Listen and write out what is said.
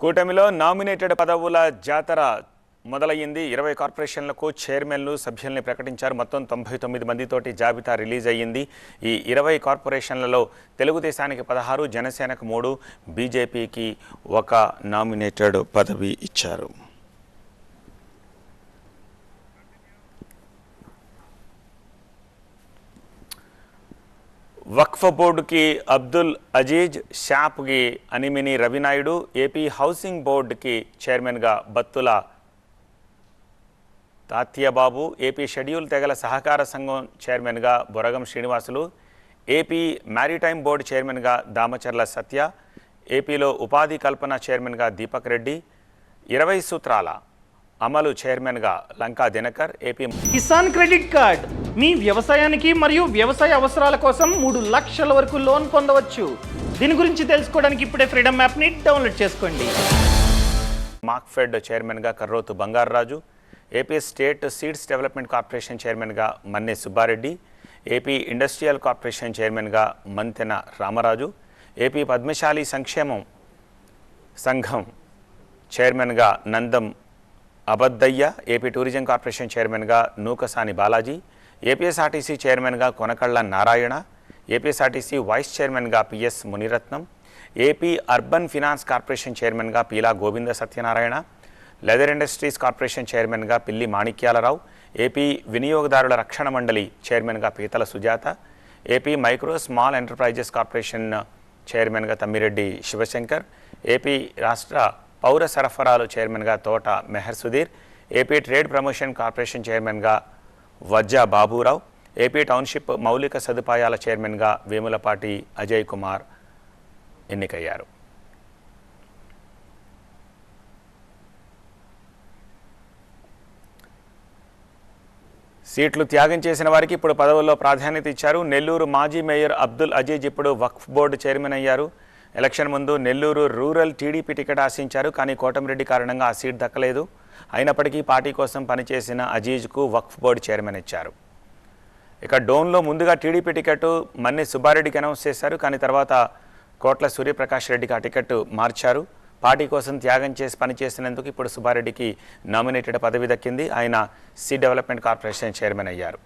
కూటమిలో నామినేటెడ్ పదవుల జాతర మొదలయ్యింది. ఇరవై కార్పొరేషన్లకు చైర్మన్లు సభ్యుల్ని ప్రకటించారు. మొత్తం తొంభై తొమ్మిది మందితోటి జాబితా రిలీజ్ అయ్యింది. ఈ ఇరవై కార్పొరేషన్లలో తెలుగుదేశానికి పదహారు జనసేనకు మూడు బీజేపీకి ఒక నామినేటెడ్ పదవి ఇచ్చారు. వక్ఫ్ బోర్డుకి అబ్దుల్ అజీజ్ షాప్కి అనిమిని రవినాయుడు ఏపీ హౌసింగ్ బోర్డుకి చైర్మన్గా బత్తుల తాత్యబాబు ఏపీ షెడ్యూల్ తెగల సహకార సంఘం చైర్మన్గా Boragam Srinivasulu AP maritime board చైర్మన్గా దామచర్ల సత్య ఏపీలో ఉపాధి కల్పన చైర్మన్గా దీపక్ రెడ్డి ఇరవై సూత్రాల అమలు చైర్మన్గా Lanka Dinakar AP Kisan credit card మీ వ్యవసాయానికి మరియు వ్యవసాయ అవసరాల కోసం మూడు లక్షల వరకు లోన్ పొందవచ్చు. దీని గురించి తెలుసుకోవడానికి ఇప్పుడే ఫ్రీడమ్ యాప్ని డౌన్లోడ్ చేసుకోండి. మార్క్ఫెడ్ చైర్మన్గా Karrothu Bangararaju AP state seeds development corporation చైర్మన్గా Manne Subbareddy AP industrial corporation చైర్మన్గా మంతెన రామరాజు ఏపీ పద్మశాలి సంక్షేమం సంఘం చైర్మన్గా Nandam Abaddayya AP tourism corporation చైర్మన్గా నూకసాని బాలాజీ ఏపీఎస్ఆర్టీసీ చైర్మన్గా కొనకళ్ళ నారాయణ ఏపీఎస్ఆర్టీసీ వైస్ చైర్మన్గా PS Muniratnam AP urban finance corporation చైర్మన్గా Peela Govinda Satyanarayana leather industries corporation చైర్మన్గా పిల్లి మాణిక్యాలరావు ఏపీ వినియోగదారుల రక్షణ మండలి చైర్మన్గా Peethala Sujatha AP micro small enterprises corporation చైర్మన్గా తమ్మిరెడ్డి శివశంకర్ ఏపీ రాష్ట్ర పౌర సరఫరాలు చైర్మన్గా Thota Mehar Sudheer AP trade promotion corporation చైర్మన్గా వజ్జా బాబురావు ఏపీ టౌన్షిప్ మౌలిక సదుపాయాల చైర్మన్గా వేములపాటి అజయ్ కుమార్ ఎన్నికయ్యారు. సీట్లు త్యాగం చేసిన వారికి ఇప్పుడు పదవుల్లో ప్రాధాన్యత ఇచ్చారు. నెల్లూరు మాజీ మేయర్ అబ్దుల్ అజీజ్ ఇప్పుడు వక్ఫ్ బోర్డు చైర్మన్ అయ్యారు. ఎలక్షన్ ముందు నెల్లూరు రూరల్ టీడీపీ టికెట్ ఆశించారు కానీ కోటమిరెడ్డి కారణంగా ఆ సీట్ దక్కలేదు. అయినప్పటికీ పార్టీ కోసం పనిచేసిన అజీజ్కు వక్ఫ్ బోర్డు చైర్మన్ ఇచ్చారు. ఇక డోన్లో ముందుగా టీడీపీ టికెట్ మన్ని సుబ్బారెడ్డికి అనౌన్స్ చేశారు. కానీ తర్వాత కోట్ల సూర్యప్రకాష్ రెడ్డికి ఆ టికెట్ మార్చారు. పార్టీ కోసం త్యాగం చేసి పనిచేసినందుకు ఇప్పుడు సుబ్బారెడ్డికి నామినేటెడ్ పదవి దక్కింది. ఆయన సి డెవలప్మెంట్ కార్పొరేషన్ చైర్మన్ అయ్యారు.